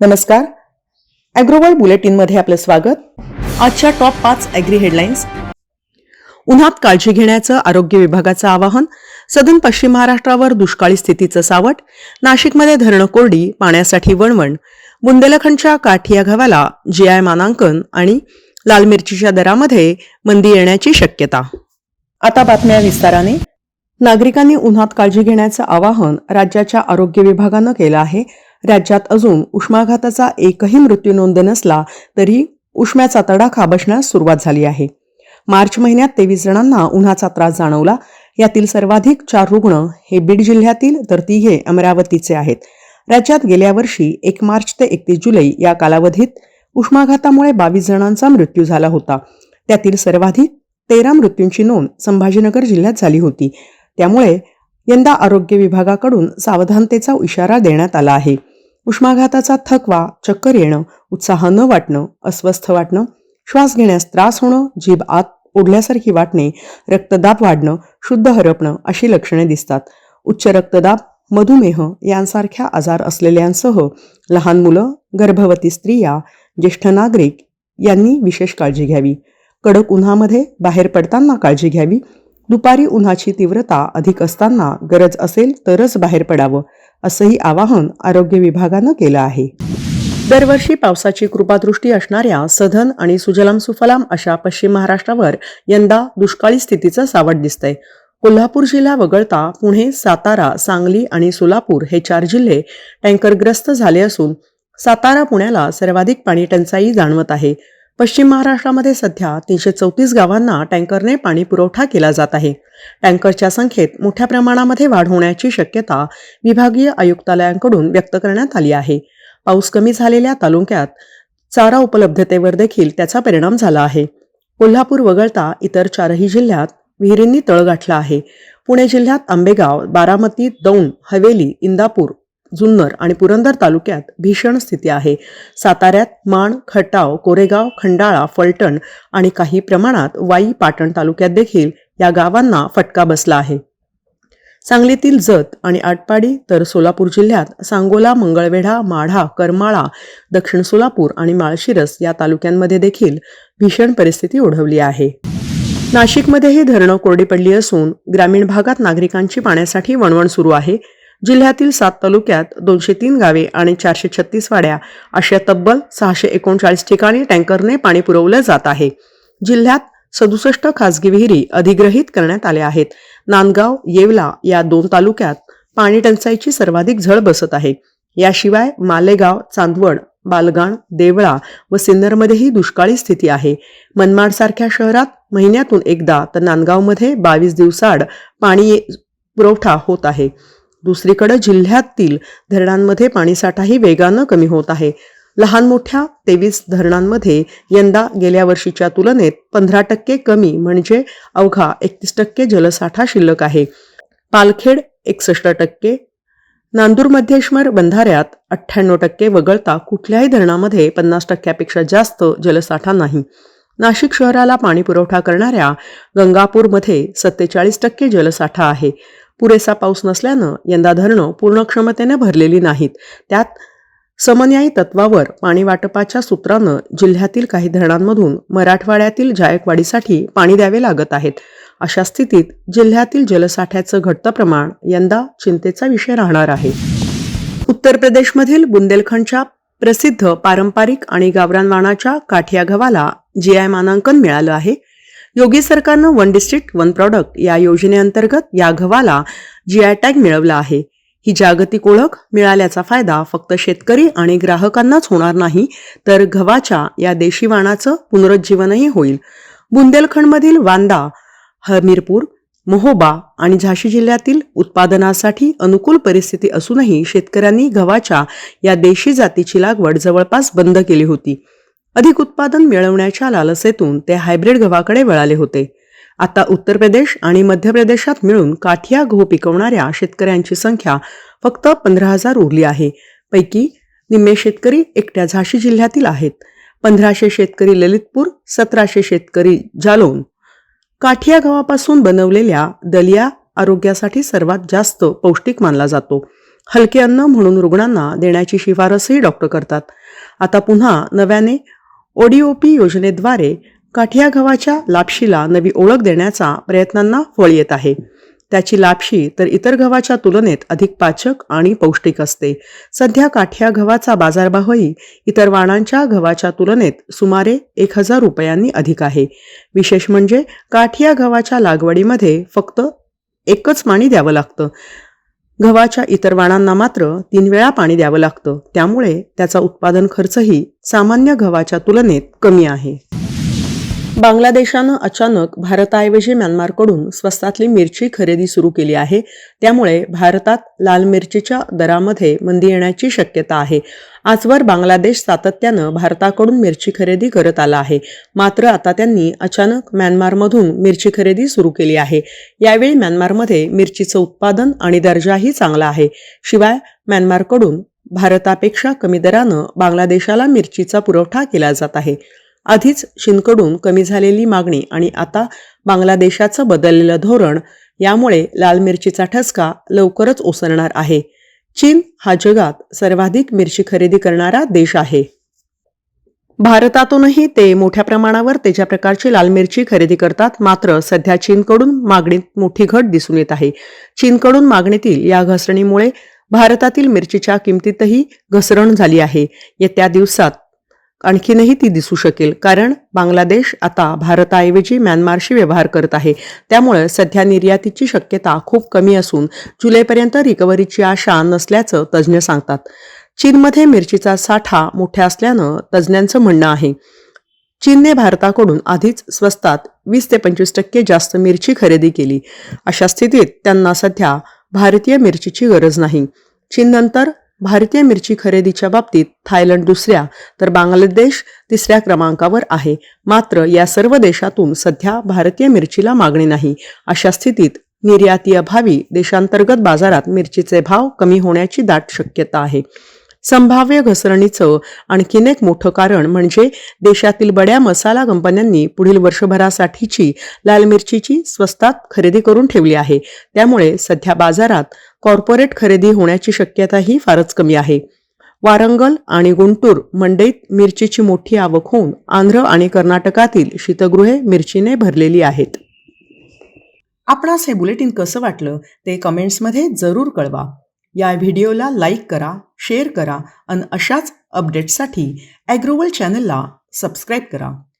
नमस्कार. अॅग्रोवर्ल्ड बुलेटिनमध्ये आपलं स्वागत. आजच्या टॉप पाच अॅग्री हेडलाईन्स उन्हात काळजी घेण्याचं आरोग्य विभागाचं आवाहन. सदन पश्चिम महाराष्ट्रावर दुष्काळी स्थितीचं सावट. नाशिकमध्ये धरणं कोरडी पाण्यासाठी वणवण. बुंदेलखंडच्या काठिया गव्हाला जीआय मानांकन आणि लाल मिरचीच्या दरामध्ये मंदी येण्याची शक्यता. आता बातम्या विस्ताराने. नागरिकांनी उन्हात काळजी घेण्याचं आवाहन राज्याच्या आरोग्य विभागानं केलं आहे. राज्यात अजून उष्माघाताचा एकही मृत्यू नोंद नसला तरी उष्म्याचा तडाखा बसण्यास सुरुवात झाली आहे. मार्च महिन्यात तेवीस जणांना उन्हाचा त्रास जाणवला. यातील सर्वाधिक चार रुग्ण हे बीड जिल्ह्यातील तर तिघे अमरावतीचे आहेत. राज्यात गेल्या वर्षी एक मार्च ते एकतीस जुलै या कालावधीत उष्माघातामुळे बावीस जणांचा मृत्यू झाला होता. त्यातील सर्वाधिक तेरा मृत्यूंची नोंद संभाजीनगर जिल्ह्यात झाली होती. त्यामुळे यंदा आरोग्य विभागाकडून सावधानतेचा इशारा देण्यात आला आहे. उष्माघाताचा थकवा चक्कर येणं उत्साह न वाटणं अस्वस्थ वाटणं श्वास घेण्यास त्रास होणं जीभ आत ओढल्यासारखी वाटणे रक्तदाब वाढणं शुद्ध हरपणं अशी लक्षणे दिसतात. उच्च रक्तदाब मधुमेह यांसारख्या आजार असलेल्यांसह लहान मुलं गर्भवती स्त्रिया ज्येष्ठ नागरिक यांनी विशेष काळजी घ्यावी. कडक उन्हामध्ये बाहेर पडताना काळजी घ्यावी. दुपारी उन्हाची तीव्रता अधिक असताना गरज असेल तरच बाहेर पडावं असंही आवाहन आरोग्य विभागानं केलं आहे. दरवर्षी पावसाची कृपादृष्टी असणाऱ्या सधन आणि सुजलाम सुफलाम अशा पश्चिम महाराष्ट्रावर यंदा दुष्काळी स्थितीचं सावट दिसतंय. कोल्हापूर जिल्हा वगळता पुणे सातारा सांगली आणि सोलापूर हे चार जिल्हे टँकरग्रस्त झाले असून सातारा पुण्याला सर्वाधिक पाणी टंचाई जाणवत आहे. पश्चिम महाराष्ट्रामध्ये सध्या तीनशे चौतीस गावांना टँकरने पाणी पुरवठा केला जात आहे. टँकरच्या संख्येत मोठ्या प्रमाणामध्ये वाढ होण्याची शक्यता विभागीय आयुक्तालयांकडून व्यक्त करण्यात आली आहे. पाऊस कमी झालेल्या तालुक्यात चारा उपलब्धतेवर देखील त्याचा परिणाम झाला आहे. कोल्हापूर वगळता इतर चारही जिल्ह्यात विहिरींनी तळ गाठला आहे. पुणे जिल्ह्यात आंबेगाव बारामती दौंड हवेली इंदापूर जुन्नर आणि पुरंदर तालुक्यात भीषण स्थिती आहे. साताऱ्यात माण खटाव कोरेगाव खंडाळा फलटण आणि काही प्रमाणात वाई पाटण तालुक्यात देखील या गावांना फटका बसला आहे. सांगलीतील जत आणि आटपाडी तर सोलापूर जिल्ह्यात सांगोला मंगळवेढा माढा करमाळा दक्षिण सोलापूर आणि माळशिरस या तालुक्यांमध्ये देखील भीषण परिस्थिती ओढवली आहे. नाशिकमध्येही धरणं कोरडी पडली असून ग्रामीण भागात नागरिकांची पाण्यासाठी वणवण सुरू आहे. जिल्ह्यातील सात तालुक्यात दोनशे तीन गावे आणि चारशे छत्तीस वाड्या अशा तब्बल सहाशे एकोणचाळीस ठिकाणी टँकरने पाणी पुरवलं जात आहे. जिल्ह्यात सदुसष्ट खासगी विहिरी अधिग्रहित करण्यात आल्या आहेत. नांदगाव येवला या दोन तालुक्यात पाणी टंचाईची सर्वाधिक झळ बसत आहे. याशिवाय मालेगाव चांदवड बालगाण देवळा व सिन्नरमध्येही दुष्काळी स्थिती आहे. मनमाडसारख्या शहरात महिन्यातून एकदा तर नांदगावमध्ये बावीस दिवसाआड पाणी पुरवठा होत आहे. दुसरीकडे जिल्ह्यातील धरणांमध्ये पाणीसाठाही वेगानं कमी होत आहे. लहान मोठ्या तेवीस धरणांमध्ये यंदा गेल्या वर्षीच्या तुलनेत पंधरा टक्के कमी म्हणजे अवघा एकतीस टक्के जलसाठा शिल्लक आहे. पालखेड एकसष्ट टक्के नांदूर मध्येश्वर बंधाऱ्यात अठ्ठ्याण्णव टक्के वगळता कुठल्याही धरणामध्ये पन्नास टक्क्यापेक्षा जास्त जलसाठा नाही. नाशिक शहराला पाणी पुरवठा करणाऱ्या गंगापूरमध्ये सत्तेचाळीस टक्के जलसाठा आहे. पुरेसा पाऊस नसल्यानं यंदा धरणं पूर्ण क्षमतेने भरलेली नाहीत. त्यात समन्यायी तत्वावर पाणी वाटपाच्या सूत्रानं जिल्ह्यातील काही धरणांमधून मराठवाड्यातील जायकवाडीसाठी पाणी द्यावे लागत आहेत. अशा स्थितीत जिल्ह्यातील जलसाठ्याचं घटतं प्रमाण यंदा चिंतेचा विषय राहणार आहे. उत्तर प्रदेशमधील बुंदेलखंडच्या प्रसिद्ध पारंपरिक आणि गावरान वाणाच्या काठिया गव्हाला जीआय मानांकन मिळालं आहे. योगी सरकारनं वन डिस्ट्रिक्ट वन प्रॉडक्ट या योजनेअंतर्गत या गव्हाला जीआय टॅग मिळवला आहे. ही जागतिक ओळख मिळाल्याचा फायदा फक्त शेतकरी आणि ग्राहकांनाच होणार नाही तर गव्हाच्या या देशी वाणाचं पुनरुज्जीवनही होईल. बुंदेलखंडमधील वांदा हमीरपूर महोबा आणि झाशी जिल्ह्यातील उत्पादनासाठी अनुकूल परिस्थिती असूनही शेतकऱ्यांनी गव्हाच्या या देशी जातीची लागवड जवळपास बंद केली होती. अधिक उत्पादन मिळवण्याच्या लालसेतून ते हायब्रिड गव्हाकडे वळाले होते. आता उत्तर प्रदेश आणि मध्य प्रदेशात मिळून काठिया गहू पिकवणाऱ्या शेतकऱ्यांची संख्या फक्त पंधरा हजार उरली आहे. पैकी निम्मे शेतकरी एकट्या झाशी जिल्ह्यातील आहेत. पंधराशे शेतकरी ललितपूर सतराशे शेतकरी जालोन. काठिया गव्हापासून बनवलेल्या दलिया आरोग्यासाठी सर्वात जास्त पौष्टिक मानला जातो. हलके अन्न म्हणून रुग्णांना देण्याची शिफारसही डॉक्टर करतात. आता पुन्हा नव्याने ओडीओपी योजनेद्वारे काठिया गव्हाच्या लापशीला नवी ओळख देण्याचा प्रयत्नांना फळ येत आहे. त्याची लापशी तर इतर गव्हाच्या तुलनेत अधिक पाचक आणि पौष्टिक असते. सध्या काठिया गव्हाचा बाजारभावही इतर वाणांच्या गव्हाच्या तुलनेत सुमारे एक हजार रुपयांनी अधिक आहे. विशेष म्हणजे काठिया गव्हाच्या लागवडीमध्ये फक्त एकच पाणी द्यावं लागतं. गव्हाच्या इतर वाणांना मात्र तीन वेळा पाणी द्यावं लागतं. त्यामुळे त्याचा उत्पादन खर्चही सामान्य गव्हाच्या तुलनेत कमी आहे. बांगलादेशानं अचानक भारताऐवजी म्यानमारकडून स्वस्तातली मिरची खरेदी सुरू केली आहे. त्यामुळे भारतात लाल मिरचीच्या दरामध्ये मंदी येण्याची शक्यता आहे. आजवर बांगलादेश सातत्यानं भारताकडून मिरची खरेदी करत आला आहे. मात्र आता त्यांनी अचानक म्यानमारमधून मिरची खरेदी सुरू केली आहे. यावेळी म्यानमारमध्ये मिरचीचं उत्पादन आणि दर्जाही चांगला आहे. शिवाय म्यानमारकडून भारतापेक्षा कमी दरानं बांगलादेशाला मिरचीचा पुरवठा केला जात आहे. आधीच चीनकडून कमी झालेली मागणी आणि आता बांगलादेशाचं बदललेलं धोरण यामुळे लाल मिरचीचा ठसका लवकरच ओसरणार आहे. चीन हा जगात सर्वाधिक मिरची खरेदी करणारा देश आहे. भारतातूनही ते मोठ्या प्रमाणावर त्याच्या प्रकारची लाल मिरची खरेदी करतात. मात्र सध्या चीनकडून मागणीत मोठी घट दिसून येत आहे. चीनकडून मागणीतील या घसरणीमुळे भारतातील मिरचीच्या किमतीतही घसरण झाली आहे. येत्या दिवसात आणखीनही ती दिसू शकेल. कारण बांगलादेश आता भारताऐवजी म्यानमारशी व्यवहार करत आहे. त्यामुळे सध्या निर्यातीची शक्यता खूप कमी असून जुलैपर्यंत रिकव्हरीची आशा नसल्याचं तज्ज्ञ सांगतात. चीनमध्ये मिरचीचा साठा मोठ्या असल्यानं तज्ज्ञांचं म्हणणं आहे. चीनने भारताकडून आधीच स्वस्तात वीस ते पंचवीस टक्के जास्त मिरची खरेदी केली. अशा स्थितीत त्यांना सध्या भारतीय मिरचीची गरज नाही. चीननंतर भारतीय मिरची खरेदीच्या बाबतीत थायलंड दुसऱ्या तर बांगलादेश तिसऱ्या क्रमांकावर आहे. मात्र या सर्व देशातून सध्या भारतीय मिरचीला मागणी नाही. अशा स्थितीत निर्यातीअभावी देशांतर्गत बाजारात मिरचीचे भाव कमी होण्याची दाट शक्यता आहे. संभाव्य घसरणीचं आणखीन एक मोठं कारण म्हणजे देशातील बड्या मसाला कंपन्यांनी पुढील वर्षभरासाठीची लाल मिरचीची स्वस्तात खरेदी करून ठेवली आहे. त्यामुळे सध्या बाजारात कॉर्पोरेट खरेदी होण्याची शक्यताही फारच कमी आहे. वारंगल आणि गुंटूर मंडईत मिरचीची मोठी आवक होऊन आंध्र आणि कर्नाटकातील शीतगृहे मिरचीने भरलेली आहेत. आपणास हे बुलेटिन कसं वाटलं ते कमेंट्समध्ये जरूर कळवा. या व्हिडिओला लाईक करा शेअर करा आणि अशाच अपडेट्ससाठी ॲग्रोवल चॅनलला सबस्क्राईब करा.